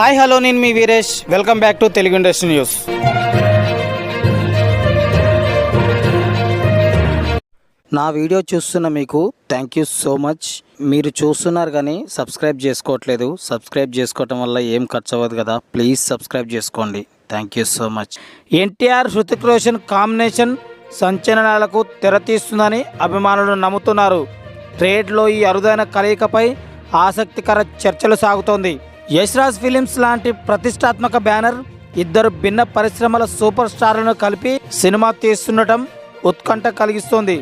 Hi hello నేను మీ Veeresh. Welcome back to Telugu industry news నా video చూస్తున్న మీకు థ్యాంక్ యూ సో మచ్ మీరు చూస్తున్నారు కానీ సబ్స్క్రైబ్ చేసుకోవట్లేదు. సబ్స్క్రైబ్ చేసుకోవటం వల్ల ఏం ఖర్చు అవ్వదు కదా. ప్లీజ్ సబ్స్క్రైబ్ చేసుకోండి. Thank you so much NTR Hrithik Roshan combination సంచలనాలకు తెరతీస్తుందని అభిమానులు నమ్ముతున్నారు. ట్రేడ్లో ఈ అరుదైన కలయికపై ఆసక్తికర చర్చలు సాగుతోంది. యశ్రాజ్ ఫిలిమ్స్ లాంటి ప్రతిష్టాత్మక బ్యానర్ ఇద్దరు భిన్న పరిశ్రమల సూపర్ స్టార్లను కలిపి సినిమా తీస్తుండటం ఉత్కంఠ కలిగిస్తోంది.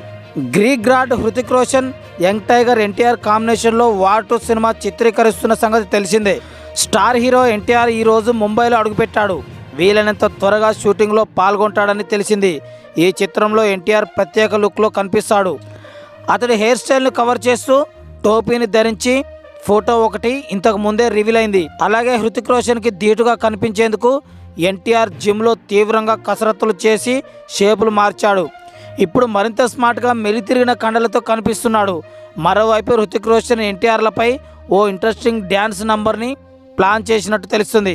Greek god Hrithik Roshan young tiger NTR కాంబినేషన్లో వార్ టూ సినిమా చిత్రీకరిస్తున్న సంగతి తెలిసిందే. స్టార్ హీరో ఎన్టీఆర్ ఈ రోజు ముంబైలో అడుగుపెట్టాడు. వీలైనంత త్వరగా షూటింగ్లో పాల్గొంటాడని తెలిసింది. ఈ చిత్రంలో ఎన్టీఆర్ ప్రత్యేక లుక్లో కనిపిస్తాడు. అతడి హెయిర్ స్టైల్ను కవర్ చేస్తూ టోపీని ధరించి ఫోటో ఒకటి ఇంతకు ముందే రివీల్ అయింది. అలాగే హృతిక్ రోషన్కి ధీటుగా కనిపించేందుకు ఎన్టీఆర్ జిమ్లో తీవ్రంగా కసరత్తులు చేసి షేపులు మార్చాడు. ఇప్పుడు మరింత స్మార్ట్గా మెలితిరిగిన కండలతో కనిపిస్తున్నాడు. మరోవైపు హృతిక్ రోషన్ ఎన్టీఆర్లపై ఓ ఇంట్రెస్టింగ్ డ్యాన్స్ నంబర్ని ప్లాన్ చేసినట్టు తెలుస్తుంది.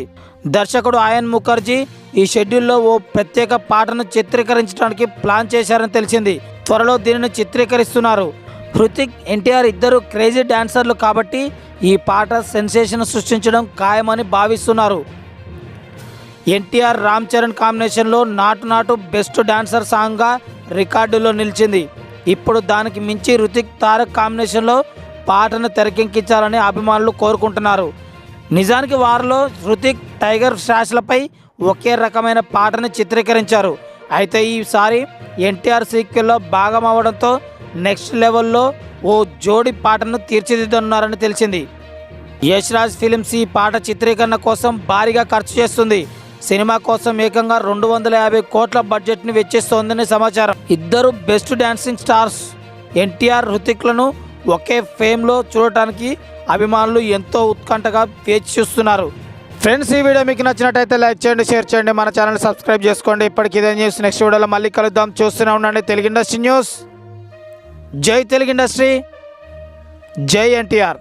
దర్శకుడు ఆయన్ ముఖర్జీ ఈ షెడ్యూల్లో ఓ ప్రత్యేక పాటను చిత్రీకరించడానికి ప్లాన్ చేశారని తెలిసింది. త్వరలో దీనిని చిత్రీకరిస్తున్నారు. హృతిక్ ఎన్టీఆర్ ఇద్దరు క్రేజీ డాన్సర్లు కాబట్టి ఈ పాట సెన్సేషన్ సృష్టించడం ఖాయమని భావిస్తున్నారు. ఎన్టీఆర్ రామ్ చరణ్ కాంబినేషన్లో నాటు నాటు బెస్ట్ డాన్సర్ సాంగ్గా రికార్డులో నిలిచింది. ఇప్పుడు దానికి మించి రుతిక్ తారక్ కాంబినేషన్లో పాటను తెరకెక్కించాలని అభిమానులు కోరుకుంటున్నారు. నిజానికి వారిలో హృతిక్ టైగర్ స్టాష్లపై ఒకే రకమైన పాటను చిత్రీకరించారు. అయితే ఈసారి ఎన్టీఆర్ సీక్వెల్లో భాగం అవడంతో నెక్స్ట్ లెవెల్లో ఓ జోడి పాటను తీర్చిదిద్దున్నారని తెలిసింది. యశ్ రాజ్ ఫిలిమ్స్ ఈ పాట చిత్రీకరణ కోసం భారీగా ఖర్చు చేస్తుంది. సినిమా కోసం ఏకంగా రెండు వందల యాభై కోట్ల బడ్జెట్ని వెచ్చిస్తోందని సమాచారం. ఇద్దరు బెస్ట్ డాన్సింగ్ స్టార్స్ ఎన్టీఆర్ హృతిక్లను ఒకే ఫేమ్లో చూడటానికి అభిమానులు ఎంతో ఉత్కంఠగా వేచి చూస్తున్నారు. ఫ్రెండ్స్ ఈ వీడియో మీకు నచ్చినట్టయితే లైక్ చేయండి షేర్ చేయండి మన ఛానల్ సబ్స్క్రైబ్ చేసుకోండి. ఇప్పటికి ఇదే న్యూస్. నెక్స్ట్ వీడియోలో మళ్ళీ కలుద్దాం. చూస్తూనే ఉండండి. Telugu industry news. జై తెలుగు ఇండస్ట్రీ జై ఎన్టీఆర్.